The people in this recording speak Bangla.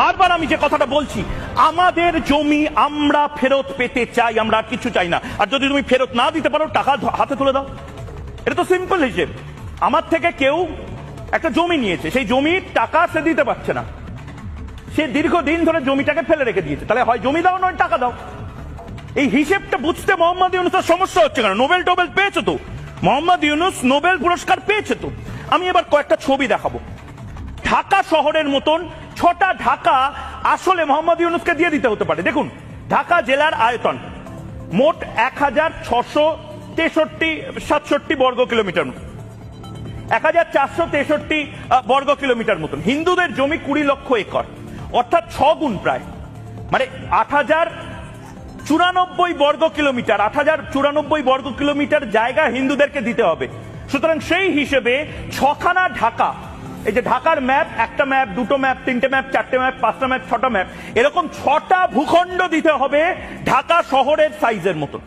বারবার আমি যে কথাটা বলছি, আমাদের জমি আমরা ফেরত পেতে চাই, আমরা আর কিছু চাই না। আর যদি তুমি ফেরত না দিতে পারো, টাকা হাতে তুলে দাও। এটা তো সিম্পল হিসেব আমার থেকে কেউ একটা জমি নিয়েছে, সেই জমির টাকা সে দিতে পারছে না। সে দীর্ঘদিন ধরে জমিটাকে ফেলে রেখে দিয়েছে। তাহলে হয় জমি দাও, নয় টাকা দাও। এই হিসেবটা বুঝতে মোহাম্মদ ইউনুসের সমস্যা হচ্ছে কেন? নোবেল টোবেল পেয়েছে তো? মোহাম্মদ ইউনুস নোবেল পুরস্কার পেয়েছে তো? আমি এবার কয়েকটা ছবি দেখাবো। ঢাকা শহরের মতন ছটা ঢাকা আসলে মোহাম্মদ ইউনুসকে দিয়ে দিতে হতে পারে। দেখুন, ঢাকা জেলার আয়তন মোট এক হাজার ছশো তেষট্টি, সাতষট্টি বর্গ কিলোমিটার এক হাজার চারশো তেষট্টি বর্গ কিলোমিটার মতন। হিন্দুদের জমি কুড়ি লক্ষ একর, অর্থাৎ ছ গুণ প্রায়। মানে আট হাজার চুরানব্বই বর্গ কিলোমিটার, আট হাজার চুরানব্বই বর্গ কিলোমিটার জায়গা হিন্দুদেরকে দিতে হবে। সুতরাং সেই হিসেবে ছখানা ঢাকা এই যে ঢাকার ম্যাপ, একটা ম্যাপ, দুটো ম্যাপ, তিনটে ম্যাপ, চারটে ম্যাপ, পাঁচটা ম্যাপ, ছটা ম্যাপ, এরকম ছটা ভূখণ্ড দিতে হবে ঢাকা শহরের সাইজের মতন।